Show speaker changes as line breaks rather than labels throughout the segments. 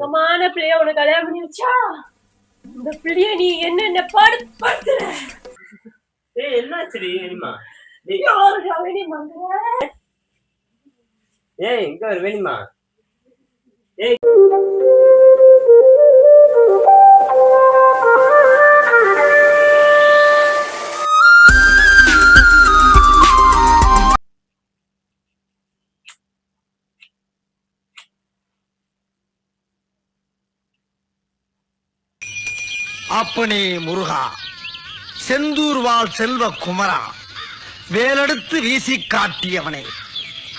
தங்கமான பிள்ளைய உனக்கு கல்யாணம் பண்ணி வச்சா இந்த பிள்ளைய நீ என்னென்ன படுத்துற?
ஏய் என்னாச்சுடி வேணுமா?
யாருடா வெளிய மங்கற
ஏய் இங்க வர வேணுமா? ஏய்.
அப்பனே முருகா செந்தூர்வாள் செல்வ குமரா வேலெடுத்து வீசி காட்டியவனே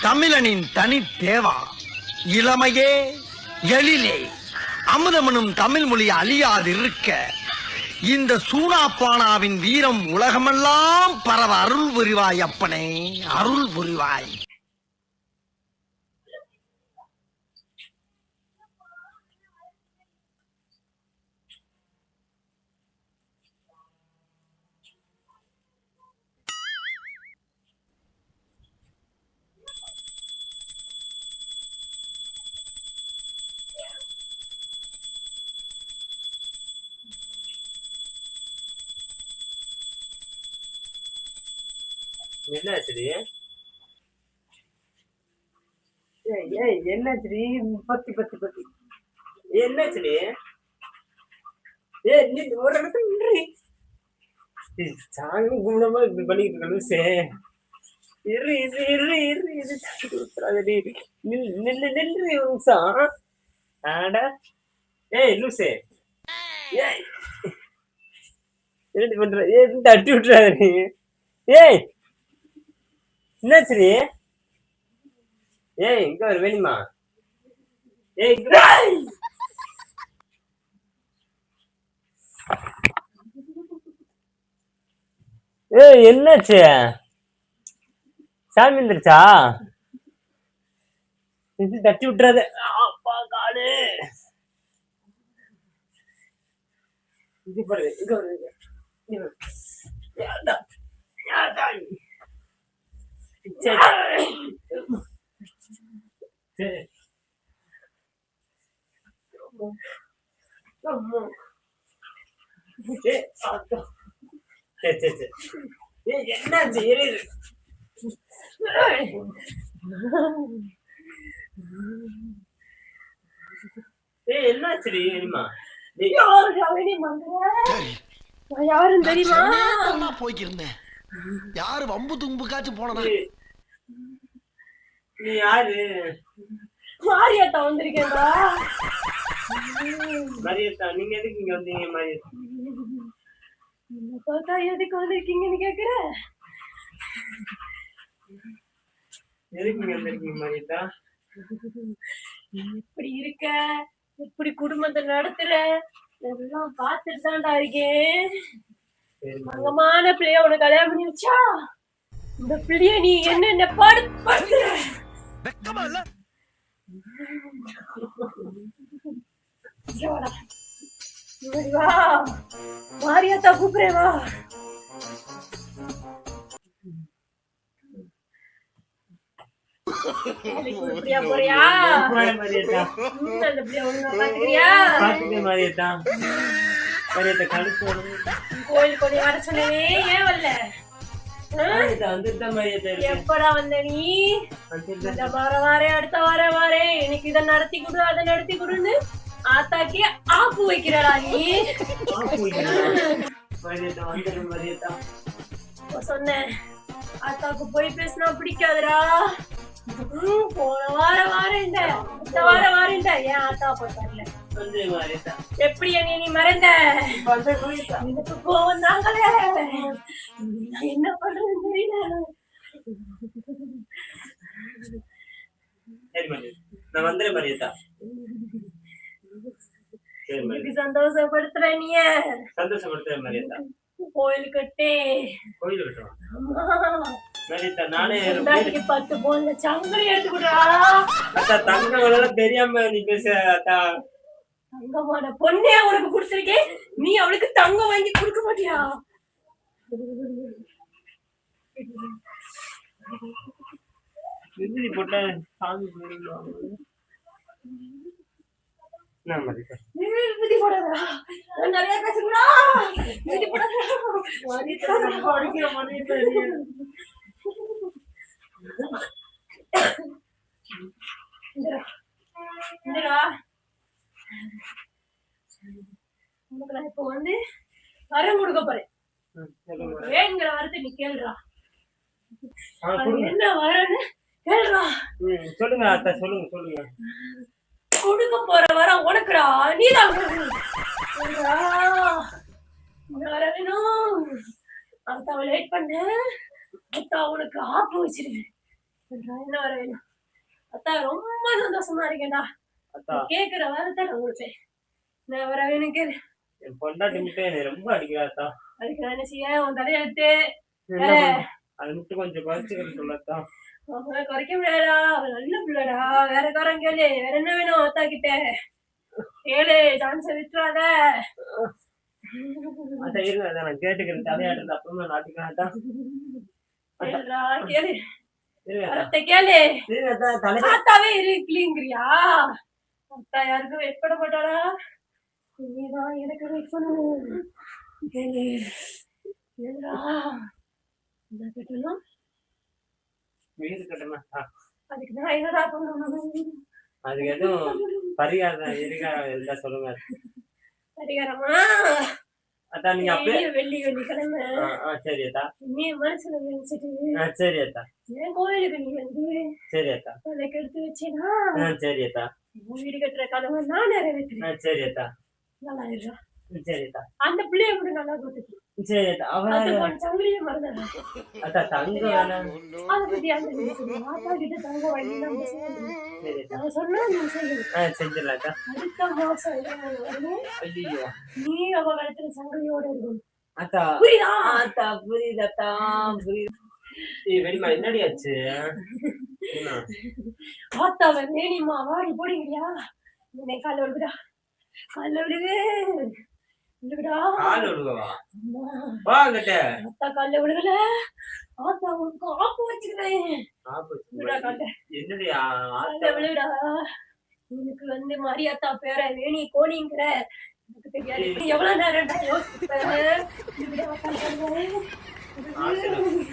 தமிழனின் தனி தேவா இளமையே எழிலே அமுதமனும் தமிழ் மொழி அழியாதிருக்க இந்த சூனாப்பானாவின் வீரம் உலகமெல்லாம் பரவ அருள் புரிவாய் அப்பனே அருள் புரிவாய்.
என்னாச்சுடி?
ஏய் ஏய் என்னாச்சுடி? பத்தி பத்தி பத்தி.
என்னாச்சுடி? ஏய் நீ ஒரு இடத்துல நின்றி சாமி கும்பிடாம இப்படி பண்ணிட்டு இருக்க லூசே. இரு இரு இரு இரு கொடுத்துறாதடி நில் நில்லு நில்லு ஒரு நிமிஷம். ஆட. ஏய் லூசே. ஏய். என்னடி பண்ற? ஏய் தட்டி விட்டுறாத நீ ஏய் என்னாச்சுடி? ஏய் இங்க வர வேணுமா? ஏய் இங்க ஏய் என்னாச்சு? சாமி வந்துருச்சா? இது தட்டி விட்டுறாத. அப்பா காலு. இது பாரு இங்க வரு இங்க. இங்க வரு. யார்டா? யார்டா நீ? சரி சரி அம்மா. ஏய் என்னாச்சு இரு ஏய்
நான் தெரியுமா
போய்க்கிருந்தேன் யாரு வம்பு தும்புக்காச்சும் போனதா
நீ- யாரு?
மாரியாத்தா வந்திருக்கேன்டா.
மரியத்தா நீங்க எதுக்கு இங்க வந்தீங்க மரியத்தா
பார்த்தா எதுக்கு வந்திருக்கீங்கன்னு கேக்குற?
எதுக்கு இங்க வந்திருக்கீங்க மரியத்தா
எப்படி இருக்க? எப்படி குடும்பத்தை நடத்துற? எல்லாம் பார்த்துட்டு தான்டா இருக்கேன். தங்கமான பிள்ளைய உனக்கு கல்யாணம் பண்ணி வச்சா இந்த பிள்ளைய நீ என்னென்ன படுத்துற?
வெக்கமா இல்ல?
மாரியாத்தா கூப்பிடுறேன் வா. வேலைக்கு உருப்படியா போறியா
மரியத்தா. மரியத்தா. கழுத்து
கோயில் கொண்டு வர சொன்னவே ஏன் வரல? எப்படா வந்த நீ வார வாரே அடுத்த வார வாரே எனக்கு இதை நடத்தி கொடு அதை நடத்தி கொடுன்னு ஆத்தாக்கி ஆப்பு வைக்கிறடா நீ? சொன்னேன் ஆத்தாக்கு போய் பேசினா பிடிக்காதுடா. போன வாரம் வாரேன்ட இந்த வாரம் வாரேன்ட ஏன் ஆத்தா போய் வரல? எப்படி என்னை நீ மறந்த? கோவம் தாங்களே. என்ன பண்றதுன்னு தெரியல
சரி மரியத்தா நான் வந்துடுறேன் மரியத்தா சரி மரியத்தா
இதுக்கு சந்தோஷப்படுத்துற நீ.
சந்தோஷப்படுத்துறேன் மரியத்தா
கோயில் கட்டே.
கோயில் நானே
பொண்டாட்டிக்கு பத்து போன்ல சங்கலி எடுத்துக்கூடா
அத்தா தங்க வளர தெரியாம நீ பேச அத்தா.
தங்கமான பொண்ணே உனக்கு கொடுத்துருக்கேன் நீ அவளுக்கு தங்கம் வாங்கி கொடுக்க மாட்டியா?
போட்டா சாமி போயிடுவாங்க நான்
இப்போ வந்து வரம் கொடுக்க போறேன். ஏங்கிற வரத்தை நீ கேளுடா. என்ன வரன்னு
சொல்லுங்க அத்தா சொல்லுங்க சொல்லுங்க.
கொடுக்க போற வரம் உனக்குடா நீதான் வேணும் அத்தாவை லேட் பண்ண. அத்தா உனக்கு ஆப்பு வச்சிருக்கேன் சொல்றா, என்ன வர வேணும் அத்தா ரொம்ப சந்தோஷமா இருக்கேன்டா. கேக்குற வரத்தை நான் கொடுப்பேன். என்ன வர வேணும் கேளு.
என் பொண்டாட்டி மட்டும் என்னை ரொம்ப அடிக்கிறா அத்தா.
அதுக்கு நான் என்ன செய்ய? உன் தலையெழுத்து?
அது மட்டும் கொஞ்சம் குறைச்சிக்கிட்டு சொல்லத்தா
அவனை குறைக்க முடியாதா அவன் நல்ல பிள்ளைடா. வேற காரம் கேளு வேற என்ன வேணும் அத்தா கிட்ட கேளு சான்ஸ் விட்டுறாத.
அத்தா இருங்க அதான் நான் கேட்டுக்கிறேன். தலையாடுறது அப்புறமா
கேளுடா கேளு. கேளு. தாத்தாவே இருக்கலீங்கிறியா? அத்தா யாருக்கும் வெயிட் பண்ண மாட்டாரா நீதான் எனக்கு வெயிட் பண்ணணும் கேளு. கேளுடா. என்ன கேட்டணும்
வீடு கட்டணும்
அதுக்கு நான் என்னடா பண்ணணும்?
அதுக்கு எதுவும் பரிகாரம் இருக்காரம் இருந்தா சொல்லுங்க
சரிகாரமா
அத்தா நீங்க அப்படியே
வெள்ளி வெள்ளிக்கிழமை.
ஆ, ஆ, சரி அத்தா.
நீ மனசுல நினைச்சிட்டு
சரி அத்தா.
என் கோயிலுக்கு நீ வந்து
சரி அத்தா.
எனக்கு எடுத்து வச்சேனா?
சரி அத்தா.
வீடு கட்டுற கதவை நான் நிறைவேற்றுறேன்.
சரி அத்தா.
நல்லா இருக்கா
சரி அத்தா.
அந்த பிள்ளைய கூட நல்லா பார்த்துக்கு
சரி அத்தா அவ
அது கொஞ்சம் சங்கிலிய மறந்தாங்க
அத்தா தங்க
அந்த நீ அவ கழுத்துல சங்கிலியோட இருக்கணும்
அத்தா
புரியுதா?
அத்தா புரியுது அத்தா புரியுது. வெடிமா என்னடி ஆச்சு?
ஆத்தாவ வேணிமா? வாடி போடிங்கடியா உன்னை கால விடுடா கால விடுது
கால்
அம்மா,
வா
கால விடுகல ஆத்தா உனக்கு ஆப்பு வச்சுக்கிறேன்.
ஆப்பு ஆத்தா?
விடுடா உனக்கு வந்து மரியாத்தா பேர வேணி கோணிங்கிற. எனக்கு தெரியாது. எவ்வளவு நேரம்டா யோசிப்ப விடுடா, கால விடு.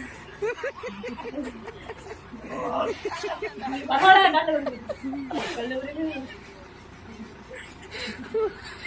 பரவாயில்ல, கால விடு. கால விடு. ஆ, போதும்டா. நல்லா